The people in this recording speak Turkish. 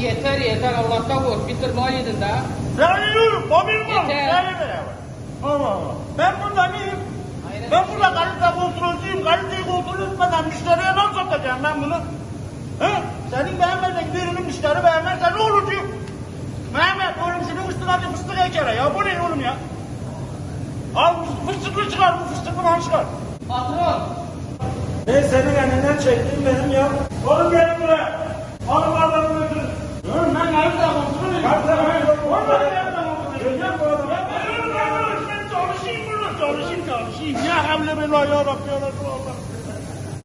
yeter yeter Allah'tan kork. Tırnağı yedin daha. Ben yiyorum. Mobil mi? Yeter. Seninle beraber. Allah Allah. Ben burada neyim? Aynen. Ben burada kalite kontrolcüyüm. Kaliteyi kontrol etmeden müşteriye nasıl satacağım ben bunu? He? Senin beğenmediğin birinin müşteri beğenmezse ne olur diyor? Mehmet oğlum şunun üstüne bir fıstık ekere ya. Bu ne oğlum ya? Al fıstıklı çıkar, bu fıstıklı çıkar. Patron. Ben senin elinden çektim benim ya. Oğlum gelin buraya. Ya havle bela ya Rabbi ya Resulallah.